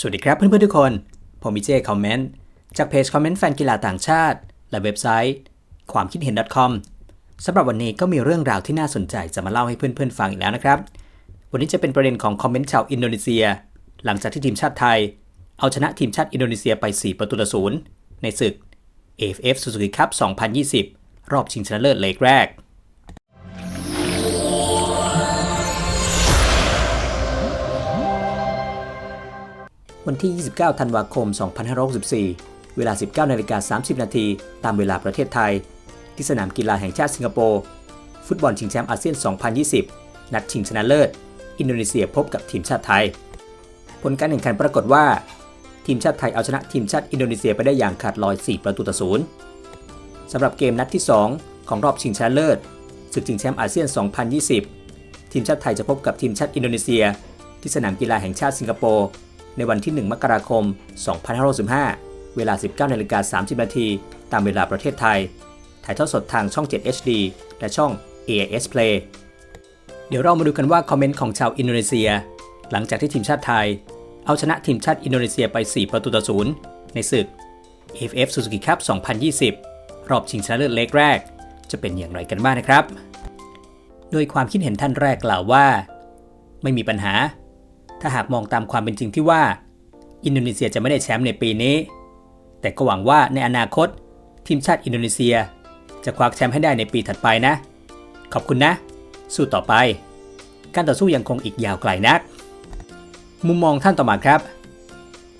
สวัสดีครับเพื่อนๆทุกคน ผมมิเจคอมเมนต์จากเพจคอมเมนต์แฟนกีฬาต่างชาติ และเว็บไซต์ ความคิดเห็น .com สำหรับวันนี้ก็มีเรื่องราวที่น่าสนใจจะมาเล่าให้เพื่อนๆฟังอีกแล้วนะครับ วันนี้จะเป็นประเด็นของคอมเมนต์ชาวอินโดนีเซีย หลังจากที่ทีมชาติไทย เอาชนะทีมชาติอินโดนีเซียไป 4 ประตูต่อศูนย์ในศึก AFF Suzuki Cup 2020 รอบชิงชนะเลิศเลกแรก วันที่ 29 ธันวาคม 2564 เวลา 19นาฬิกา30 นาทีตามเวลาประเทศไทย ที่สนามกีฬาแห่งชาติสิงคโปร์ฟุตบอลชิงแชมป์อาเซียน 2020 นัดชิงชนะเลิศ อินโดนีเซียพบกับทีมชาติไทย ผลการแข่งขันปรากฏว่า ทีมชาติไทยเอาชนะทีมชาติอินโดนีเซียไปได้อย่างขาดลอย 4 ประตูต่อศูนย์สำหรับเกมนัดที่ 2 ของรอบชิงชนะเลิศศึกชิงแชมป์อาเซียน 2020 ทีมชาติไทยจะพบกับทีมชาติอินโดนีเซีย ที่สนามกีฬาแห่งชาติสิงคโปร์ ในวันที่ 1 มกราคม 2565 เวลา 19นาฬิกา30 นาที ตามเวลาประเทศไทย ถ่ายทอดสดทางช่อง 7 HD และช่อง AIS Play เดี๋ยวเรามาดูกันว่าคอมเมนต์ของชาวอินโดนีเซีย หลังจากที่ทีมชาติไทย เอาชนะทีมชาติอินโดนีเซียไป 4 ประตูต่อศูนย์ในศึก AFF Suzuki Cup 2020 รอบชิงชนะเลิศเล็กแรก จะเป็นอย่างไรกันบ้างนะครับ โดยความคิดเห็นท่านแรกกล่าวว่า ไม่มีปัญหา ถ้าหากมองตามความเป็นจริงที่ว่า อินโดนีเซียจะไม่ได้แชมป์ในปีนี้ แต่ก็หวังว่าในอนาคต ทีมชาติอินโดนีเซีย จะคว้าแชมป์ให้ได้ในปีถัดไปนะ ขอบคุณนะ สู้ต่อไป การต่อสู้ยังคงอีกยาวไกลนัก มุมมองท่านต่อมาครับ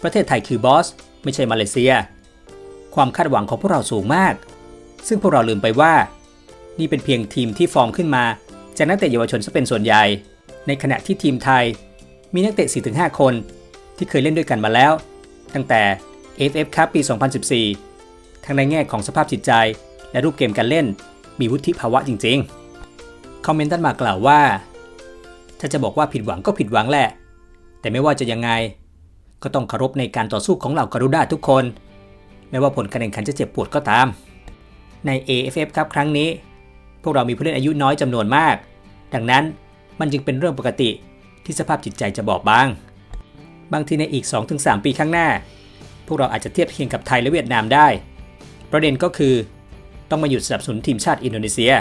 ประเทศไทยคือบอส ไม่ใช่มาเลเซีย ความคาดหวังของพวกเราสูงมาก ซึ่งพวกเราลืมไปว่า นี่เป็นเพียงทีมที่ฟอร์มขึ้นมาจากนักเตะเยาวชนซะเป็นส่วนใหญ่ ในขณะที่ทีมไทย มีนักเตะ 4-5 คน ที่เคยเล่นด้วยกันมาแล้ว ตั้งแต่ AFF Cup ปี 2014 ทั้งในแง่ของสภาพจิตใจ และรูปเกมการเล่น มีวุฒิภาวะจริงๆ คอมเมนต์ท่านมากล่าวว่า ถ้าจะบอกว่าผิดหวังก็ผิดหวังแหละ แต่ไม่ว่าจะยังไง ก็ต้องเคารพในการต่อสู้ของเหล่ากรุด้าทุกคน ไม่ว่าผลการแข่งขันจะเจ็บปวดก็ตาม ใน AFF ครับครั้งนี้ พวกเรามีผู้เล่นอายุน้อยจำนวนมาก ดังนั้นมันจึงเป็นเรื่องปกติ ที่สภาพจิตใจจะบอบบาง บางทีในอีก 2-3 ปีข้างหน้า พวกเราอาจจะเทียบเคียงกับไทยและเวียดนามได้ ประเด็นก็คือ ต้องมาหยุดสนับสนุนทีมชาติอินโดนีเซีย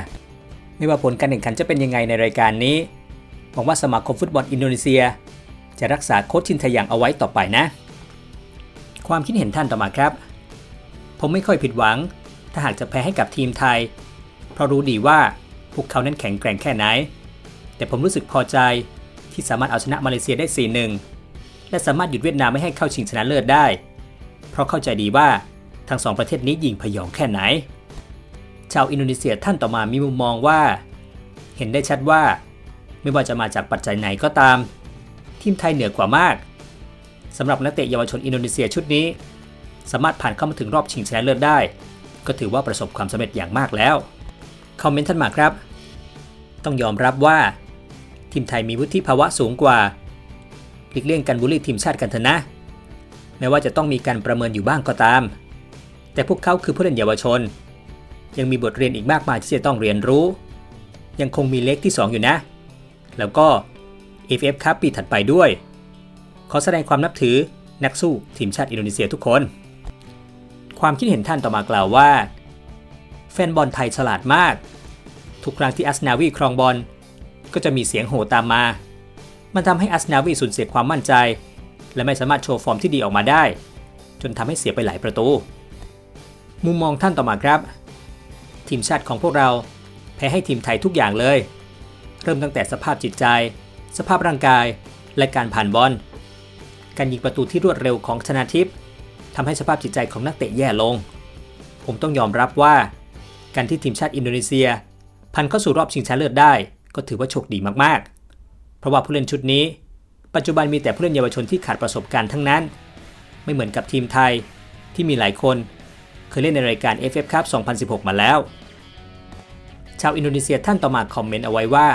ไม่ว่าผลการแข่งขันจะเป็นยังไงในรายการนี้หวังว่าสมาคมฟุตบอลอินโดนีเซีย จะรักษาโค้ชชินทยังเอาไว้ต่อไปนะ ความคิดเห็นท่านต่อมาครับ ผมไม่ค่อยผิดหวัง ถ้าหากจะแพ้ให้กับทีมไทย เพราะรู้ดีว่าพวกเขานั้นแข็งแกร่งแค่ไหน แต่ผมรู้สึกพอใจ ที่สามารถเอาชนะมาเลเซียได้ 4-1 และสามารถหยุดเวียดนามไม่ให้เข้าชิงชนะเลิศได้ เพราะเข้าใจดีว่าทั้งสองประเทศนี้ยิงพยองแค่ไหน ชาวอินโดนีเซียท่านต่อมามีมุมมองว่า เห็นได้ชัดว่า ไม่ว่าจะมาจากปัจจัยไหนก็ตาม ทีมไทยเหนือกว่ามากสำหรับนักเตะเยาวชนอินโดนีเซียชุดนี้ สามารถผ่านเข้ามาถึงรอบชิงชนะเลิศได้ ก็ถือว่าประสบความสำเร็จอย่างมากแล้วคอมเมนต์ท่านมาครับ ต้องยอมรับว่า ทีมไทยมีวุฒิภาวะสูงกว่าหลีกเลี่ยงการบูลลี่ทีมชาติกันเถอะนะ แม้ว่าจะต้องมีการประเมินอยู่บ้างก็ตาม แต่พวกเขาคือผู้เล่นเยาวชน ยังมีบทเรียนอีกมากมายที่จะต้องเรียนรู้ ยังคงมีเล็กที่ 2 อยู่นะ แล้วก็ AFF ครับปีถัดไปด้วย ขอแสดงความนับถือนักสู้ทีมชาติอินโดนีเซียทุกคน ความคิดเห็นท่านต่อมากล่าวว่า แฟนบอลไทยฉลาดมาก ทุกครั้งที่อัสนาวีครองบอล ก็จะมีเสียงโห่ตามมา มันทำให้อัสนาวีสูญเสียความมั่นใจ และไม่สามารถโชว์ฟอร์มที่ดีออกมาได้ จนทำให้เสียไปหลายประตู มุมมองท่านต่อมาครับ ทีมชาติของพวกเราแพ้ให้ทีมไทยทุกอย่างเลย เริ่มตั้งแต่สภาพจิตใจ สภาพร่างกาย และการผ่านบอล การยิงประตูที่รวดเร็วของชนาทิพย์ทำให้สภาพจิตใจของนักเตะแย่ลง ผมต้องยอมรับว่า การที่ทีมชาติอินโดนีเซีย พันเข้าสู่รอบชิงชนะเลิศได้ ก็ถือว่าโชคดีมากๆ เพราะว่าผู้เล่นชุดนี้ ปัจจุบันมีแต่ผู้เล่นเยาวชนที่ขาดประสบการณ์ทั้งนั้น ไม่เหมือนกับทีมไทยที่มีหลายคนเคยเล่นในรายการ FF Cup 2016 มาแล้ว ชาวอินโดนีเซียท่านต่อมาคอมเมนต์เอาไว้ว่า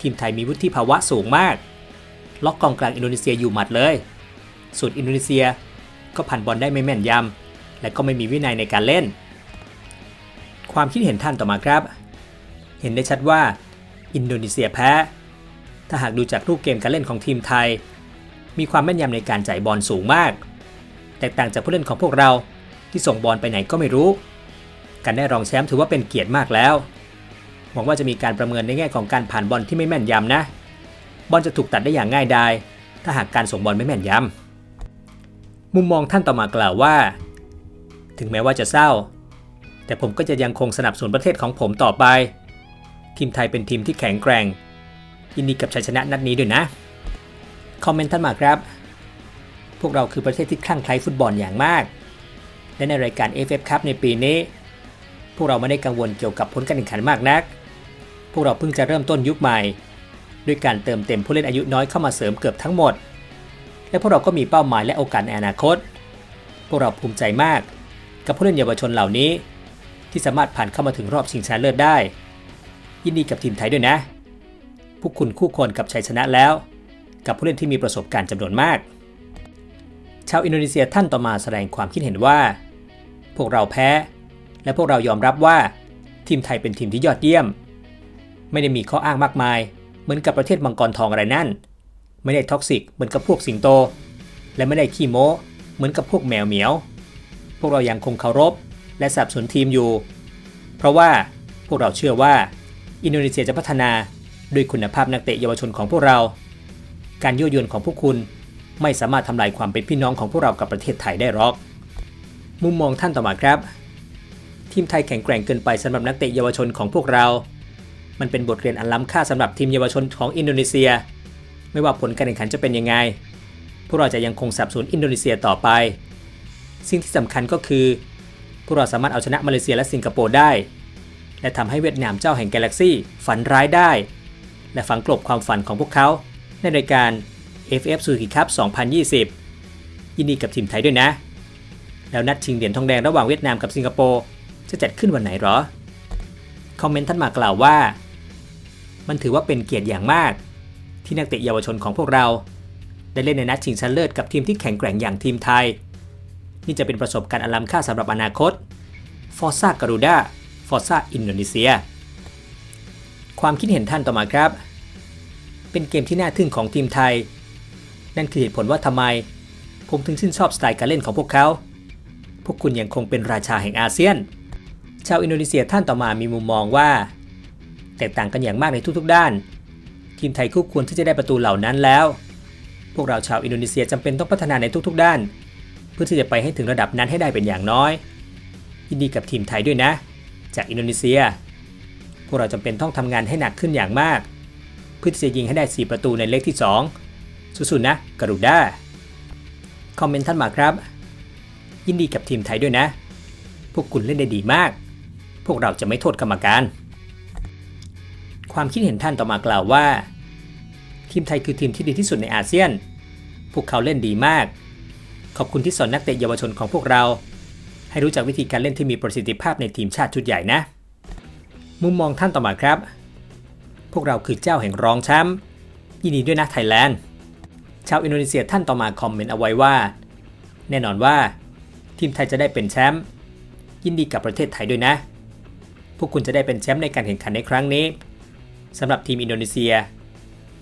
ทีมไทยมีวุฒิภาวะสูงมาก ล็อกกองกลางอินโดนีเซียอยู่หมัดเลย ส่วนอินโดนีเซียก็ผ่านบอลได้ไม่แม่นยำ และก็ไม่มีวินัยในการเล่น ความคิดเห็นท่านต่อมาครับ เห็นได้ชัดว่า อินโดนีเซียแพ้ ถ้าหากดูจากรูปเกมการเล่นของทีมไทย มีความแม่นยำในการจ่ายบอลสูงมาก แตกต่างจากผู้เล่นของพวกเราที่ส่งบอลไปไหนก็ไม่รู้ การได้รองแชมป์ถือว่าเป็นเกียรติมากแล้ว หวังว่าจะมีการประเมินในแง่ของการผ่านบอลที่ไม่แม่นยำนะ บอลจะถูกตัดได้อย่างง่ายดาย ถ้าหากการส่งบอลไม่แม่นยำ มุมมองท่านต่อมากล่าวว่า ถึงแม้ว่าจะเศร้า แต่ผมก็จะยังคงสนับสนุนประเทศของผมต่อไป ทีมไทยเป็นทีมที่แข็งแกร่งยินดีกับชัยชนะนัดนี้ด้วยนะ คอมเมนต์ท่านมาครับ พวกเราคือประเทศที่คลั่งไคล้ฟุตบอลอย่างมาก และในรายการ FF ครับในปีนี้ พวกเราไม่ได้กังวลเกี่ยวกับผลการแข่งขันมากนัก พวกเราเพิ่งจะเริ่มต้นยุคใหม่ ด้วยการเติมเต็มผู้เล่นอายุน้อยเข้ามาเสริมเกือบทั้งหมด และพวกเราก็มีเป้าหมายและโอกาสในอนาคต พวกเราภูมิใจมาก กับผู้เล่นเยาวชนเหล่านี้ ที่สามารถผ่านเข้ามาถึงรอบชิงชนะเลิศได้ ยินดีกับทีมไทยด้วยนะ พวกคุณคู่ควรกับชัยชนะแล้ว กับผู้เล่นที่มีประสบการณ์จำนวนมาก ชาวอินโดนีเซียท่านต่อมาแสดงความคิดเห็นว่า พวกเราแพ้ และพวกเรายอมรับว่า ทีมไทยเป็นทีมที่ยอดเยี่ยม ไม่ได้มีข้ออ้างมากมาย เหมือนกับประเทศมังกรทองอะไรนั่น ไม่ได้ท็อกซิกเหมือนกับพวกสิงโต และไม่ได้ขี้โม้เหมือนกับพวกแมวเหมียว พวกเรายังคงเคารพและสนับสนุนทีมอยู่ เพราะว่าพวกเราเชื่อว่า อินโดนีเซียจะพัฒนาด้วยคุณภาพนักเตะเยาวชนของพวกเรา การยั่วยวนของพวกคุณไม่สามารถทำลายความเป็นพี่น้องของพวกเรากับประเทศไทยได้หรอก มุมมองท่านต่อมาครับ ทีมไทยแข็งแกร่งเกินไปสำหรับนักเตะเยาวชนของพวกเรา มันเป็นบทเรียนอันล้ำค่าสำหรับทีมเยาวชนของอินโดนีเซีย ไม่ว่าผลการแข่งขันจะเป็นยังไง พวกเราจะยังคงสับสนอินโดนีเซียต่อไป สิ่งที่สำคัญก็คือ พวกเราสามารถเอาชนะมาเลเซียและสิงคโปร์ได้ และทำให้เวียดนามเจ้าแห่งกาแล็กซี่ฝันร้ายได้ และฝังกลบความฝันของพวกเขา ในรายการ FF Suzuki Cup 2020 ยินดีกับทีมไทยด้วยนะ แล้วนัดชิงเหรียญทองแดงระหว่างเวียดนามกับสิงคโปร์จะจัดขึ้นวันไหนหรอ คอมเมนต์ท่านมากล่าวว่า มันถือว่าเป็นเกียรติอย่างมาก ที่นักเตะเยาวชนของพวกเรา ได้เล่นในนัดชิงชนะเลิศกับทีมที่แข็งแกร่งอย่างทีมไทย นี่จะเป็นประสบการณ์อันล้ำค่าสำหรับอนาคต ฟอร์ซ่าการูด้า ฟอร์ซ่าอินโดนีเซีย ความคิดเห็นท่านต่อมาครับ เป็นเกมที่น่าทึ่งของทีมไทย นั่นคือเหตุผลว่าทำไม ผมถึงชื่นชอบสไตล์การเล่นของพวกเขา พวกคุณยังคงเป็นราชาแห่งอาเซียน ชาวอินโดนีเซียท่านต่อมามีมุมมองว่า แตกต่างกันอย่างมากในทุกๆด้าน ทีมไทยคู่ควรที่จะได้ประตูเหล่านั้นแล้ว พวกเราชาวอินโดนีเซียจำเป็นต้องพัฒนาในทุกๆ ด้าน เพื่อที่จะไปให้ถึงระดับนั้นให้ได้เป็นอย่างน้อยยินดีกับทีมไทยด้วยนะ จากอินโดนีเซีย พวกเราจำเป็นต้องทำงานให้หนักขึ้นอย่างมาก เพื่อที่จะยิงให้ได้ 4 ประตูในเล็กที่ 2 สู้ๆนะกรุด้าคอมเมนต์ท่านมาครับ ยินดีกับทีมไทยด้วยนะ พวกคุณเล่นได้ดีมาก พวกเราจะไม่โทษกรรมการ ความคิดเห็นท่านต่อมากล่าวว่า ทีมไทยคือทีมที่ดีที่สุดในอาเซียน พวกเขาเล่นดีมาก ขอบคุณที่สอนนักเตะเยาวชนของพวกเรา ให้รู้จักวิธีการเล่นที่มีประสิทธิภาพในทีมชาติชุดใหญ่นะ มุมมองท่านต่อมาครับ พวกเราคือเจ้าแห่งรองแชมป์ยินดีด้วยนะไทยแลนด์ชาวอินโดนีเซียท่านต่อมาคอมเมนต์เอาไว้ว่า แน่นอนว่า ทีมไทยจะได้เป็นแชมป์ยินดีกับประเทศไทยด้วยนะ พวกคุณจะได้เป็นแชมป์ในการแข่งขันในครั้งนี้สำหรับทีมอินโดนีเซีย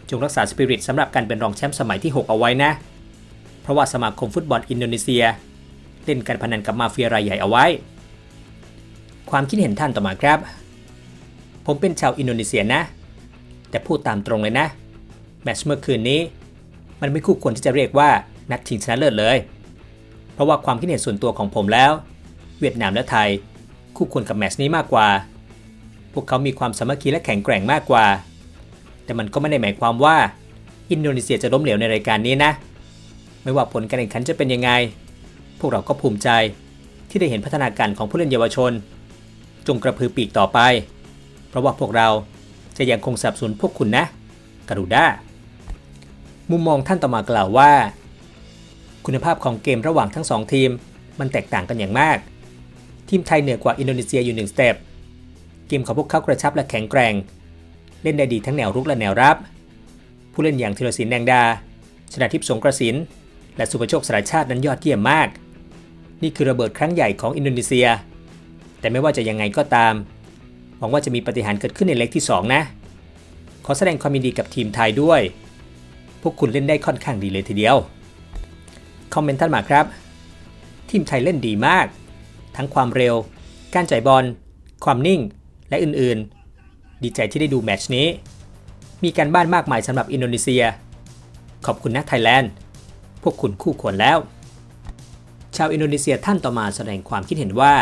จงรักษาสปิริตสำหรับการเป็นรองแชมป์สมัยที่ 6 เอาไว้นะ เพราะว่าสมาคมฟุตบอลอินโดนีเซีย เล่นการพนันกับมาเฟียรายใหญ่เอาไว้ ความคิดเห็นท่านต่อมาครับ ผมเป็นชาวอินโดนีเซียนะ แต่พูดตามตรงเลยนะ แมช์เมื่อคืนนี้ มันไม่คู่ควรที่จะเรียกว่านัดชิงชนะเลิศเลย เพราะว่าความคิดเห็นส่วนตัวของผมแล้ว เวียดนามและไทย คู่ควรกับแมช์นี้มากกว่า พวกเขามีความสามัคคีและแข็งแกร่งมากกว่า แต่มันก็ไม่ได้หมายความว่าอินโดนีเซียจะล้มเหลวในรายการนี้นะ ไม่ว่าผลการแข่งขันจะเป็นยังไง พวกเราก็ภูมิใจที่ได้เห็นพัฒนาการของผู้เล่นเยาวชน จงกระพือปีกต่อไป เพราะว่าพวกเราจะยังคงสนับสนุนพวกคุณนะ กรุด้ามุมมองท่านต่อมากล่าวว่า คุณภาพของเกมระหว่างทั้งสองทีม มันแตกต่างกันอย่างมาก ทีมไทยเหนือกว่าอินโดนีเซียอยู่หนึ่งสเต็ปเกมของพวกเขากระชับและแข็งแกร่ง เล่นได้ดีทั้งแนวรุกและแนวรับ ผู้เล่นอย่างธีรศิลป์แดงดา ชนะทิพย์สงกระสิน และสุภโชคสารชาตินั้นยอดเยี่ยมมาก นี่คือระเบิดครั้งใหญ่ของอินโดนีเซีย แต่ไม่ว่าจะยังไงก็ตาม หวังว่าจะมีปฏิหารเกิดขึ้นในเล็กที่ 2 นะ ขอแสดงความยินดีกับทีมไทยด้วย พวกคุณเล่นได้ค่อนข้างดีเลยทีเดียว คอมเมนต์ท่านมาครับ ทีมไทยเล่นดีมาก ทั้งความเร็ว การจ่ายบอล ความนิ่ง และอื่นๆ ดีใจที่ได้ดูแมตชนี้ มีการบ้านมากมายสำหรับอินโดนีเซีย ขอบคุณนะไทยแลนด์ พวกคุณคู่ควรแล้ว ชาวอินโดนีเซียท่านต่อมาแสดงความคิดเห็นว่า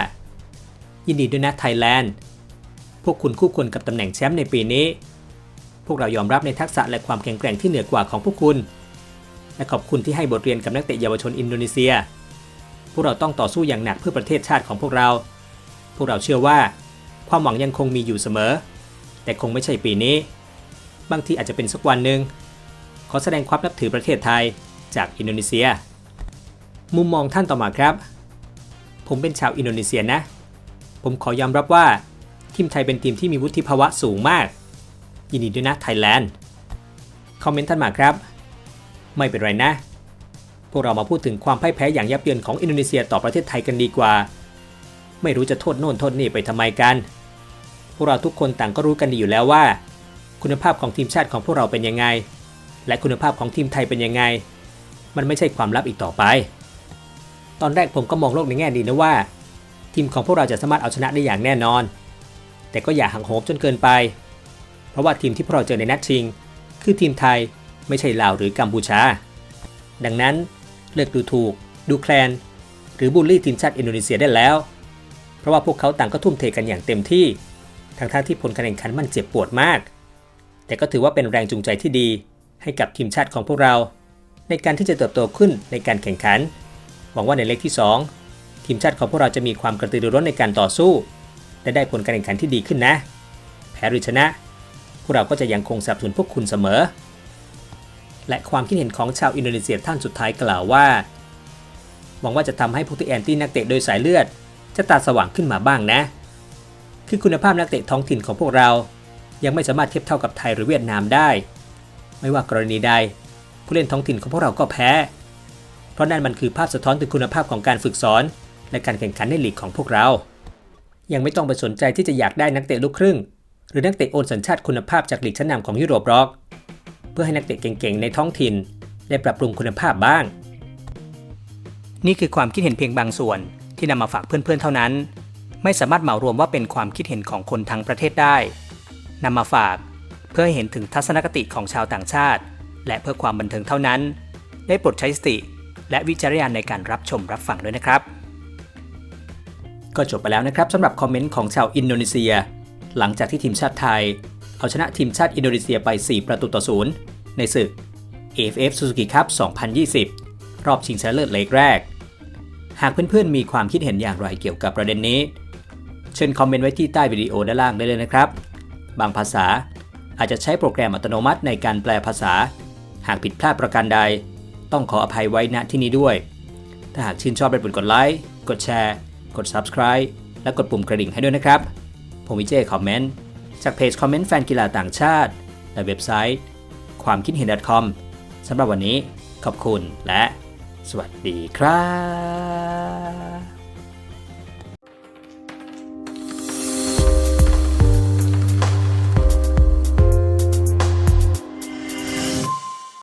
ยินดีด้วยนะไทยแลนด์ พวกคุณคู่ควรกับตำแหน่งแชมป์ในปีนี้ พวกเรายอมรับในทักษะและความแข็งแกร่งที่เหนือกว่าของพวกคุณ และขอบคุณที่ให้บทเรียนกับนักเตะเยาวชนอินโดนีเซีย พวกเราต้องต่อสู้อย่างหนักเพื่อประเทศชาติของพวกเรา พวกเราเชื่อว่า ความหวังยังคงมีอยู่เสมอ แต่คงไม่ใช่ปีนี้ บางทีอาจจะเป็นสักวันหนึ่งขอแสดงความนับถือประเทศไทยจากอินโดนีเซีย มุมมองท่านต่อมาครับ ผมเป็นชาวอินโดนีเซียนะ ผมขอยอมรับว่า ทีมไทยเป็นทีมที่มีวุฒิภาวะสูงมาก ยินดีด้วยนะไทยแลนด์ คอมเมนต์ท่านมาครับ ไม่เป็นไรนะ พวกเรามาพูดถึงความพ่ายแพ้อย่างยับเยินของอินโดนีเซียต่อประเทศไทยกันดีกว่า ไม่รู้จะโทษโน่นโทษนี่ไปทำไมกัน พวกเราทุกคนต่างก็รู้กันดีอยู่แล้วว่า คุณภาพของทีมชาติของพวกเราเป็นยังไง และคุณภาพของทีมไทยเป็นยังไง มันไม่ใช่ความลับอีกต่อไป อนแรกผมก็มองโลกในแง่ดีนะว่า ทีมของพวกเราจะสามารถเอาชนะได้อย่างแน่นอน แต่ก็อย่าหังโหมจนเกินไป เพราะว่าทีมที่พวกเราเจอในนัดชิง คือทีมไทยไม่ใช่ลาวหรือกัมพูชา ดังนั้นเลิกดูถูก ดูแคลน หรือบูลลี่ทีมชาติอินโดนีเซียได้แล้ว เพราะว่าพวกเขาต่างก็ทุ่มเทกันอย่างเต็มที่ทั้งท่าที่ผลการแข่งขันมันเจ็บปวดมาก แต่ก็ถือว่าเป็นแรงจูงใจที่ดีให้กับทีมชาติของพวกเรา ในการที่จะเติบโตขึ้นในการแข่งขัน หวังว่าในเลขที่ 2 ทีมชาติของพวกเราจะมีความกระตือรือร้นในการต่อสู้ และได้ผลการแข่งขันที่ดีขึ้นนะ แพ้หรือชนะ พวกเราก็จะยังคงสนับสนุนพวกคุณเสมอ และความคิดเห็นของชาวอินโดนีเซียท่านสุดท้ายกล่าวว่า หวังว่าจะทำให้พวกที่แอนตี้นักเตะโดยสายเลือด จะตาสว่างขึ้นมาบ้างนะ คือคุณภาพนักเตะท้องถิ่นของพวกเรา ยังไม่สามารถเทียบเท่ากับไทยหรือเวียดนามได้ ไม่ว่ากรณีใดผู้เล่นท้องถิ่นของพวกเราก็แพ้ เพราะนั่นมันคือภาพสะท้อนถึงคุณภาพของการฝึกสอน และการแข่งขันในลีกของพวกเรา ยังไม่ต้องไปสนใจที่จะอยากได้นักเตะลูกครึ่ง หรือนักเตะโอนสัญชาติคุณภาพจากลีกชั้นนำของยุโรปหรอก เพื่อให้นักเตะเก่งๆ ในท้องถิ่น ได้ปรับปรุงคุณภาพบ้าง นี่คือความคิดเห็นเพียงบางส่วนที่นำมาฝากเพื่อนๆ เท่านั้น ไม่สามารถเหมารวมว่าเป็นความคิดเห็นของคนทั้งประเทศได้นำมาฝากเพื่อให้เห็นถึงทัศนคติของชาวต่างชาติ และเพื่อความบันเทิงเท่านั้น ได้โปรดใช้สติ และวิจารณญาณในการรับชมรับฟังด้วยนะครับ ก็จบไปแล้วนะครับสำหรับคอมเมนต์ของชาวอินโดนีเซีย หลังจากที่ทีมชาติไทย เอาชนะทีมชาติอินโดนีเซียไป 4 ประตูต่อศูนย์ในศึก AFF Suzuki Cup 2020 รอบชิงชนะเลิศเลกแรก หากเพื่อนๆมีความคิดเห็นอย่างไรเกี่ยวกับประเด็นนี้ เชิญคอมเมนต์ไว้ที่ใต้วิดีโอด้านล่างได้เลยนะครับ บางภาษาอาจจะใช้โปรแกรมอัตโนมัติในการแปลภาษา หากผิดพลาดประการใด ต้องขออภัยไว้ณที่นี้ด้วย ถ้าหากชื่นชอบได้โปรดกดไลค์ กดแชร์ กด Subscribe และกดปุ่มกระดิ่งให้ด้วยนะครับ ผมวิเจคอมเมนต์ จากเพจคอมเมนต์แฟนกีฬาต่างชาติ และเว็บไซต์ ความคิดเห็น .com สำหรับวันนี้ขอบคุณและ สวัสดีครับ